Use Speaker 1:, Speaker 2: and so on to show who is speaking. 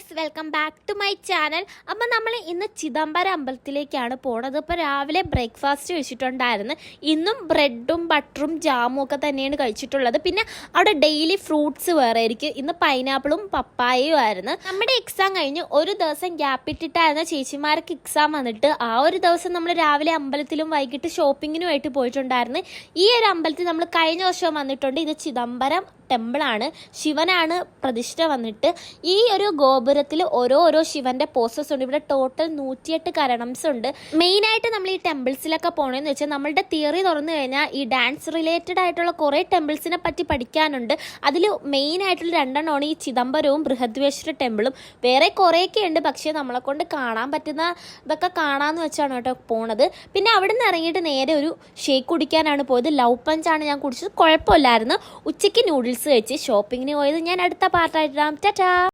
Speaker 1: Guys welcome back to my channel അപ്പം നമ്മൾ ഇന്ന് ചിദംബരം അമ്പലത്തിലേക്കാണ് പോണത്. ഇപ്പോൾ രാവിലെ ബ്രേക്ക്ഫാസ്റ്റ് കഴിച്ചിട്ടുണ്ടായിരുന്നു. ഇന്നും ബ്രെഡും ബട്ടറും ജാമും ഒക്കെ തന്നെയാണ് കഴിച്ചിട്ടുള്ളത്. പിന്നെ അവിടെ ഡെയിലി ഫ്രൂട്ട്സ് വേറെ ആയിരിക്കും. ഇന്ന് പൈനാപ്പിളും പപ്പായയും ആയിരുന്നു. നമ്മുടെ എക്സാം കഴിഞ്ഞ് ഒരു ദിവസം ഗ്യാപ്പ് ഇട്ടിട്ടായിരുന്ന ചേച്ചിമാർക്ക് എക്സാം വന്നിട്ട്. ആ ഒരു ദിവസം നമ്മൾ രാവിലെ അമ്പലത്തിലും വൈകിട്ട് ഷോപ്പിങ്ങിനുമായിട്ട് പോയിട്ടുണ്ടായിരുന്നു. ഈ ഒരു അമ്പലത്തിൽ നമ്മൾ കഴിഞ്ഞ വർഷം വന്നിട്ടുണ്ട്. ഇത് ചിദംബരം ടെമ്പിളാണ്. ശിവനാണ് പ്രതിഷ്ഠ വന്നിട്ട് ഈ ഒരു ഗോപുരത്തിൽ ഓരോ ഓരോ ശിവന്റെ പോസ്റ്റേഴ്സ് ഉണ്ട്. ഇവിടെ ടോട്ടൽ നൂറ്റിയെട്ട് കരണംസ് ഉണ്ട്. മെയിൻ ആയിട്ട് നമ്മൾ ഈ ടെമ്പിൾസിലൊക്കെ പോകണമെന്ന് വെച്ചാൽ നമ്മളുടെ തിയറി തുറന്നു കഴിഞ്ഞാൽ ഈ ഡാൻസ് റിലേറ്റഡ് ആയിട്ടുള്ള കുറേ ടെമ്പിൾസിനെ പറ്റി പഠിക്കാനുണ്ട്. അതിൽ മെയിൻ ആയിട്ടുള്ള രണ്ടെണ്ണമാണ് ഈ ചിദംബരവും ബൃഹദ്വേശ്വര ടെമ്പിളും. വേറെ കുറേയൊക്കെ ഉണ്ട്. പക്ഷേ നമ്മളെ കൊണ്ട് കാണാൻ പറ്റുന്ന ഇതൊക്കെ കാണാമെന്ന് വെച്ചാണ് കേട്ടോ പോണത്. പിന്നെ അവിടെ നിന്ന് ഇറങ്ങിയിട്ട് നേരെ ഒരു ഷേക്ക് കുടിക്കാനാണ് പോയത്. ലവ് പഞ്ചാണ് ഞാൻ കുടിച്ചത്. കുഴപ്പമില്ലായിരുന്നു. ഉച്ചയ്ക്ക് നൂഡിൽസ് കഴിച്ച് ഷോപ്പിങ്ങിന് പോയത് ഞാൻ അടുത്ത പാർട്ടായിട്ടാം ടാറ്റാ.